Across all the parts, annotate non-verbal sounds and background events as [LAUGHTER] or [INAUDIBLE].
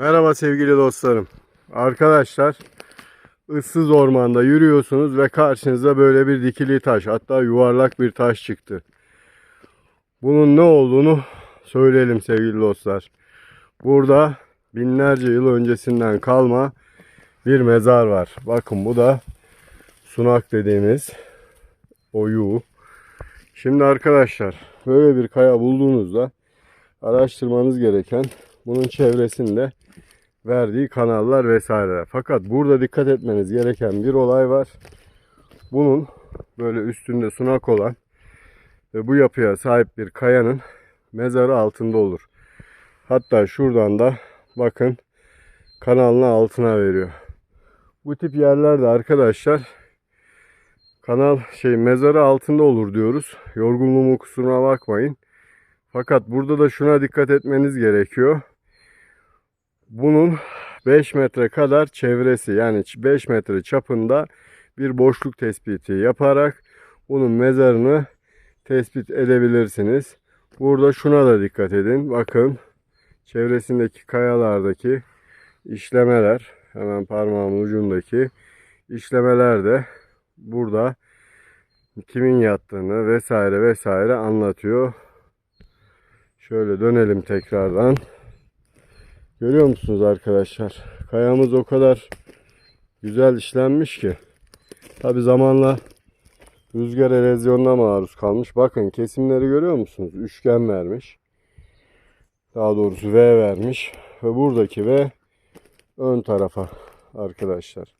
Merhaba sevgili dostlarım. Arkadaşlar ıssız ormanda yürüyorsunuz ve karşınıza böyle bir dikili taş hatta yuvarlak bir taş çıktı. Bunun ne olduğunu söyleyelim sevgili dostlar. Burada binlerce yıl öncesinden kalma bir mezar var. Bakın bu da sunak dediğimiz oyu. Şimdi arkadaşlar böyle bir kaya bulduğunuzda araştırmanız gereken bunun çevresinde verdiği kanallar vesaireler. Fakat burada dikkat etmeniz gereken bir olay var. Bunun böyle üstünde sunak olan ve bu yapıya sahip bir kayanın mezarı altında olur. Hatta şuradan da bakın kanalını altına veriyor. Bu tip yerlerde arkadaşlar kanal şey mezarı altında olur diyoruz. Yorgunluğumu kusuruna bakmayın. Fakat burada da şuna dikkat etmeniz gerekiyor. Bunun 5 metre kadar çevresi yani 5 metre çapında bir boşluk tespiti yaparak bunun mezarını tespit edebilirsiniz. Burada şuna da dikkat edin. Bakın çevresindeki kayalardaki işlemeler hemen parmağımın ucundaki işlemeler de burada kimin yattığını vesaire vesaire anlatıyor. Şöyle dönelim tekrardan. Görüyor musunuz arkadaşlar? Kayamız o kadar güzel işlenmiş ki. Tabi zamanla rüzgar erozyonuna maruz kalmış. Bakın kesimleri görüyor musunuz? Üçgen vermiş. Daha doğrusu V vermiş. Ve buradaki V ön tarafa arkadaşlar.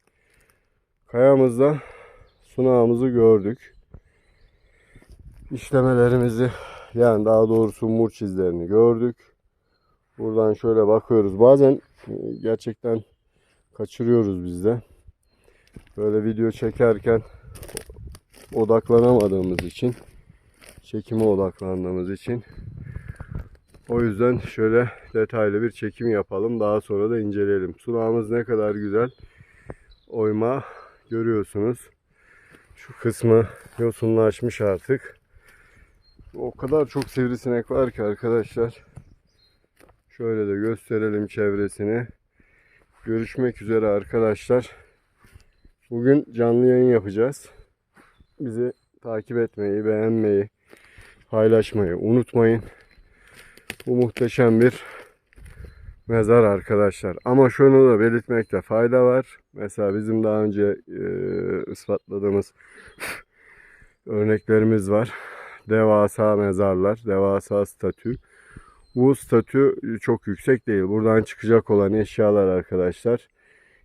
Kayamızda sunağımızı gördük. İşlemelerimizi yani daha doğrusu murç izlerini gördük. Buradan şöyle bakıyoruz. Bazen e, gerçekten kaçırıyoruz biz de. Böyle video çekerken odaklanamadığımız için, çekime odaklandığımız için o yüzden şöyle detaylı bir çekim yapalım. Daha sonra da inceleyelim. Sulağımız ne kadar güzel oyma görüyorsunuz. Şu kısmı yosunlaşmış artık. O kadar çok sivrisinek var ki arkadaşlar. Şöyle de gösterelim çevresini. Görüşmek üzere arkadaşlar. Bugün canlı yayın yapacağız. Bizi takip etmeyi, beğenmeyi, paylaşmayı unutmayın. Bu muhteşem bir mezar arkadaşlar. Ama şunu da belirtmekte fayda var. Mesela bizim daha önce e, ispatladığımız [LAUGHS] örneklerimiz var. Devasa mezarlar, devasa statü. Bu statü çok yüksek değil. Buradan çıkacak olan eşyalar arkadaşlar.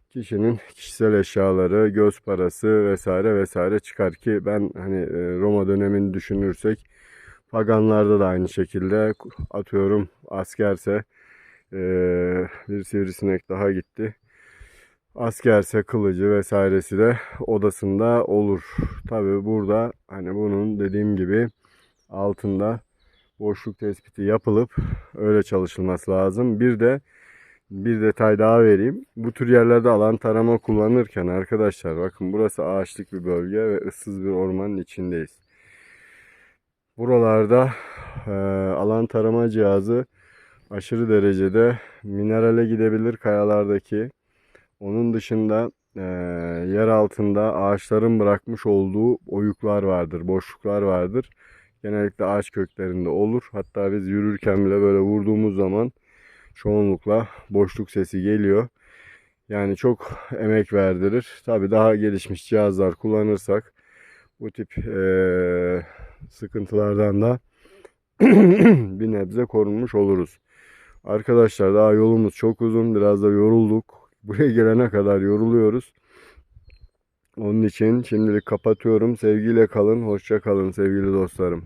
Kişinin kişisel eşyaları, göz parası vesaire vesaire çıkar ki ben hani e, Roma dönemini düşünürsek paganlarda da aynı şekilde atıyorum askerse e, bir sivrisinek daha gitti. Askerse kılıcı vesairesi de odasında olur. Tabi burada hani bunun dediğim gibi altında boşluk tespiti yapılıp öyle çalışılması lazım. Bir de bir detay daha vereyim. Bu tür yerlerde alan tarama kullanırken arkadaşlar bakın burası ağaçlık bir bölge ve ıssız bir ormanın içindeyiz. Buralarda e, alan tarama cihazı aşırı derecede minerale gidebilir kayalardaki. Onun dışında e, yer altında ağaçların bırakmış olduğu oyuklar vardır, boşluklar vardır. Genellikle ağaç köklerinde olur. Hatta biz yürürken bile böyle vurduğumuz zaman çoğunlukla boşluk sesi geliyor. Yani çok emek verdirir. Tabi daha gelişmiş cihazlar kullanırsak bu tip e, sıkıntılardan da [CLEARS THROAT] bir nebze korunmuş oluruz. Arkadaşlar daha yolumuz çok uzun. Biraz da yorulduk. Buraya gelene kadar yoruluyoruz. Onun için şimdilik kapatıyorum. Sevgiyle kalın. Hoşça kalın sevgili dostlarım.